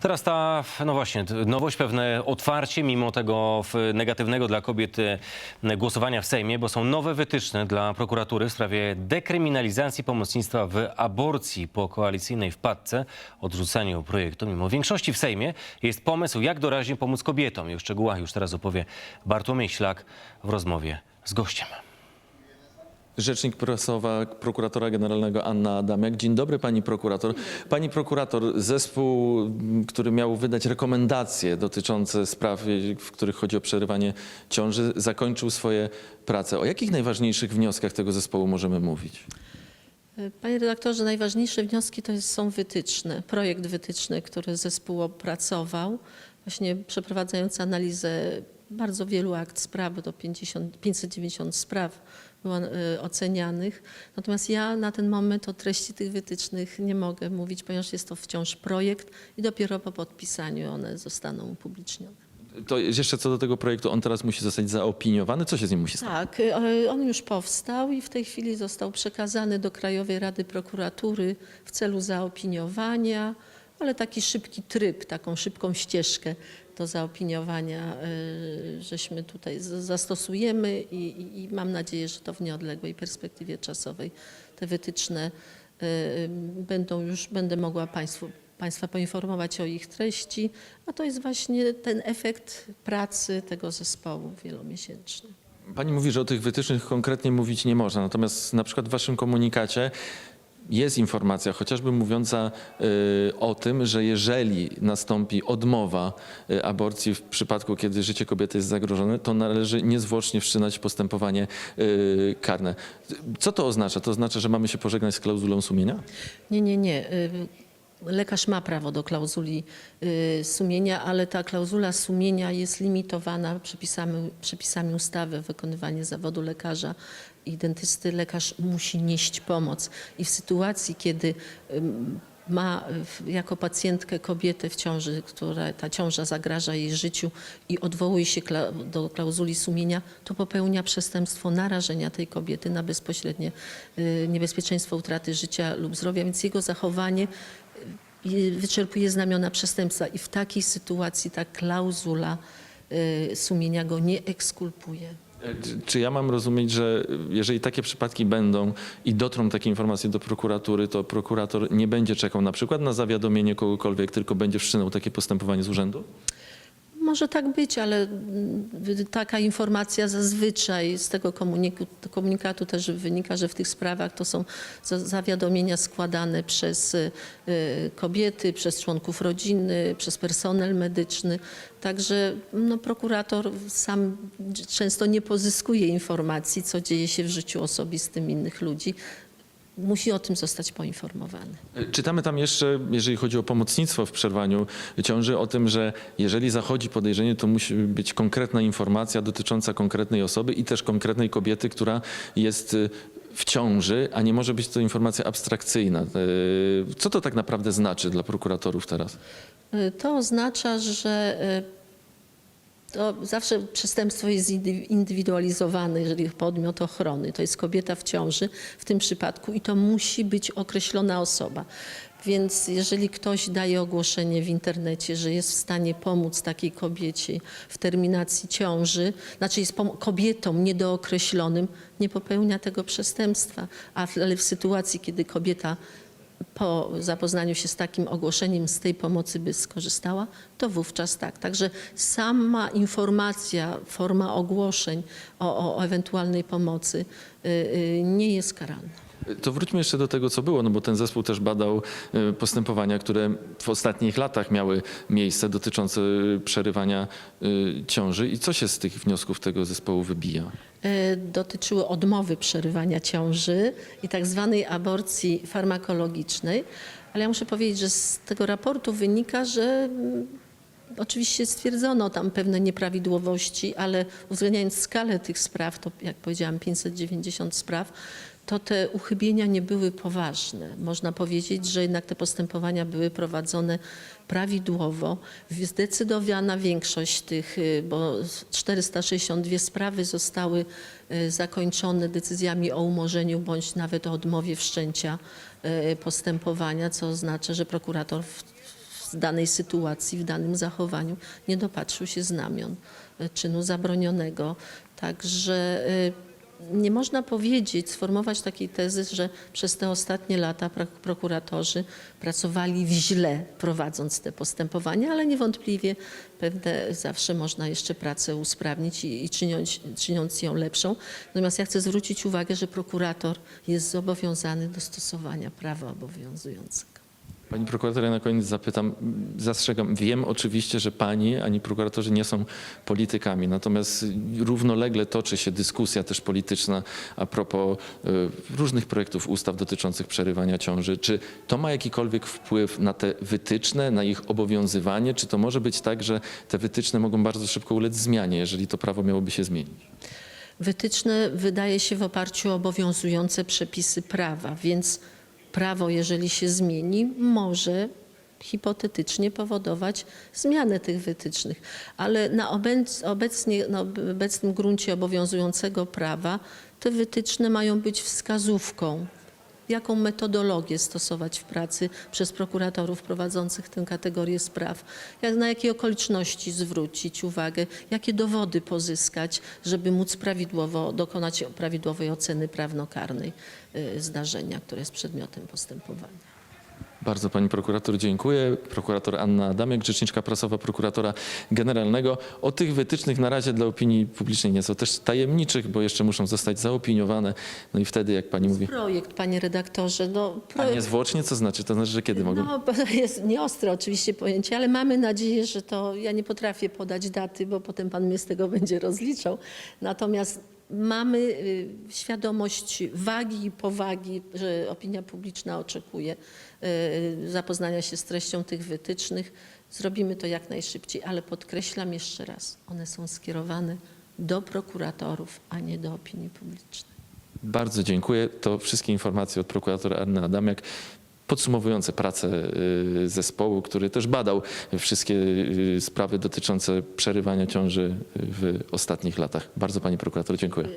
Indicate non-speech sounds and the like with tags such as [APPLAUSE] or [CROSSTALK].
Teraz ta, no właśnie, nowość, pewne otwarcie, mimo tego negatywnego dla kobiet e, głosowania w Sejmie, bo są nowe wytyczne dla prokuratury w sprawie dekryminalizacji pomocnictwa w aborcji po koalicyjnej wpadce, odrzuceniu projektu. Mimo większości w Sejmie jest pomysł, jak doraźnie pomóc kobietom. I o szczegółach już teraz opowie Bartłomiej Ślak w rozmowie z gościem. Rzecznik prasowa prokuratora generalnego Anna Adamiak. Dzień dobry pani prokurator. Pani prokurator, zespół, m, który miał wydać rekomendacje dotyczące spraw, y, w których chodzi o przerywanie ciąży, zakończył swoje prace. O jakich najważniejszych wnioskach tego zespołu możemy mówić? Panie redaktorze, najważniejsze wnioski to są wytyczne, projekt wytyczny, który zespół opracował, właśnie przeprowadzając analizę bardzo wielu akt spraw, to 50, 590 spraw e, ocenianych. Natomiast ja na ten moment o treści tych wytycznych nie mogę mówić, ponieważ jest to wciąż projekt i dopiero po podpisaniu one zostaną upublicznione. To jeszcze co do tego projektu, on teraz musi zostać zaopiniowany. Co się z nim musi stać? Tak, e, on już powstał i w tej chwili został przekazany do Krajowej Rady Prokuratury w celu zaopiniowania, ale taki szybki tryb, taką szybką ścieżkę do zaopiniowania e, żeśmy tutaj zastosujemy i, i, i mam nadzieję, że to w nieodległej perspektywie czasowej te wytyczne e, będą już, będę mogła Państwu, Państwa poinformować o ich treści, a to jest właśnie ten efekt pracy tego zespołu wielomiesięczny. Pani mówi, że o tych wytycznych konkretnie mówić nie można, natomiast na przykład w waszym komunikacie jest informacja, chociażby mówiąca y, o tym, że jeżeli nastąpi odmowa y, aborcji w przypadku, kiedy życie kobiety jest zagrożone, to należy niezwłocznie wszczynać postępowanie y, karne. Co to oznacza? To oznacza, że mamy się pożegnać z klauzulą sumienia? Nie, nie, nie. Lekarz ma prawo do klauzuli sumienia, ale ta klauzula sumienia jest limitowana przepisami, przepisami ustawy o wykonywanie zawodu lekarza i dentysty. Lekarz musi nieść pomoc i w sytuacji, kiedy ma jako pacjentkę kobietę w ciąży, która ta ciąża zagraża jej życiu i odwołuje się kla- do klauzuli sumienia, to popełnia przestępstwo narażenia tej kobiety na bezpośrednie y, niebezpieczeństwo utraty życia lub zdrowia, więc jego zachowanie y, wyczerpuje znamiona przestępstwa i w takiej sytuacji ta klauzula y, sumienia go nie ekskulpuje. Czy ja mam rozumieć, że jeżeli takie przypadki będą i dotrą takie informacje do prokuratury, to prokurator nie będzie czekał na przykład na zawiadomienie kogokolwiek, tylko będzie wszczynał takie postępowanie z urzędu? Może tak być, ale mm, taka informacja zazwyczaj z tego komunikatu też wynika, że w tych sprawach to są za- zawiadomienia składane przez y, kobiety, przez członków rodziny, przez personel medyczny. Także no, prokurator sam często nie pozyskuje informacji, co dzieje się w życiu osobistym innych ludzi. Musi o tym zostać poinformowany. Czytamy tam jeszcze, jeżeli chodzi o pomocnictwo w przerwaniu ciąży, o tym, że jeżeli zachodzi podejrzenie, to musi być konkretna informacja dotycząca konkretnej osoby i też konkretnej kobiety, która jest y, w ciąży, a nie może być to informacja abstrakcyjna. E, Co to tak naprawdę znaczy dla prokuratorów teraz? Y, To oznacza, że y, to zawsze przestępstwo jest indy- indywidualizowane, jeżeli podmiot ochrony. To jest kobieta w ciąży w tym przypadku i to musi być określona osoba. Więc jeżeli ktoś daje ogłoszenie w internecie, że jest w stanie pomóc takiej kobiecie w terminacji ciąży, znaczy jest kobietą niedookreślonym, nie popełnia tego przestępstwa. Ale w sytuacji, kiedy kobieta po zapoznaniu się z takim ogłoszeniem z tej pomocy by skorzystała, to wówczas tak. Także sama informacja, forma ogłoszeń o, o ewentualnej pomocy y, y, nie jest karalna. To wróćmy jeszcze do tego, co było, no bo ten zespół też badał e, postępowania, które w ostatnich latach miały miejsce dotyczące przerywania e, ciąży. I co się z tych wniosków tego zespołu wybija? e, dotyczyły odmowy przerywania ciąży i tak zwanej aborcji farmakologicznej. Ale ja muszę powiedzieć, że z tego raportu wynika, że mm, oczywiście stwierdzono tam pewne nieprawidłowości, ale uwzględniając skalę tych spraw, to jak powiedziałam 590 spraw, to te uchybienia nie były poważne. Można powiedzieć, że jednak te postępowania były prowadzone prawidłowo. Zdecydowana większość tych, y, bo 462 sprawy zostały y, zakończone decyzjami o umorzeniu bądź nawet o odmowie wszczęcia y, postępowania, co oznacza, że prokurator w- danej sytuacji, w danym zachowaniu nie dopatrzył się znamion czynu zabronionego. Także nie można powiedzieć, sformułować takiej tezy, że przez te ostatnie lata pro- prokuratorzy pracowali w źle, prowadząc te postępowania, ale niewątpliwie pewne zawsze można jeszcze pracę usprawnić i, i czyniąc, czyniąc ją lepszą. Natomiast ja chcę zwrócić uwagę, że prokurator jest zobowiązany do stosowania prawa obowiązującego. Pani prokurator, ja na koniec zapytam, zastrzegam, wiem oczywiście, że pani ani prokuratorzy nie są politykami, natomiast równolegle toczy się dyskusja też polityczna a propos y, różnych projektów ustaw dotyczących przerywania ciąży. Czy to ma jakikolwiek wpływ na te wytyczne, na ich obowiązywanie? Czy to może być tak, że te wytyczne mogą bardzo szybko ulec zmianie, jeżeli to prawo miałoby się zmienić? Wytyczne wydaje się w oparciu o obowiązujące przepisy prawa, więc prawo, jeżeli się zmieni, może hipotetycznie powodować zmianę tych wytycznych. Ale na obec, obecnie, na obecnym gruncie obowiązującego prawa te wytyczne mają być wskazówką, jaką metodologię stosować w pracy przez prokuratorów prowadzących tę kategorię spraw, jak, na jakie okoliczności zwrócić uwagę, jakie dowody pozyskać, żeby móc prawidłowo dokonać prawidłowej oceny prawnokarnej y, zdarzenia, które jest przedmiotem postępowania. Bardzo pani prokurator dziękuję. Prokurator Anna Adamiak, rzeczniczka prasowa prokuratora generalnego. O tych wytycznych na razie dla opinii publicznej nieco też tajemniczych, bo jeszcze muszą zostać zaopiniowane. No i wtedy, jak pani mówi, Projekt, panie redaktorze, no, a projekt, niezwłocznie, co znaczy? To znaczy, że kiedy mogą? No, [LAUGHS] jest nieostre oczywiście pojęcie, ale mamy nadzieję, że to, ja nie potrafię podać daty, bo potem pan mnie z tego będzie rozliczał. Natomiast mamy y, świadomość wagi i powagi, że opinia publiczna oczekuje y, zapoznania się z treścią tych wytycznych. Zrobimy to jak najszybciej, ale podkreślam jeszcze raz, one są skierowane do prokuratorów, a nie do opinii publicznej. Bardzo dziękuję. To wszystkie informacje od prokuratora Anny Adamiak. Podsumowujące pracę y, zespołu, który też badał wszystkie y, sprawy dotyczące przerywania ciąży w ostatnich latach. Bardzo pani prokurator dziękuję.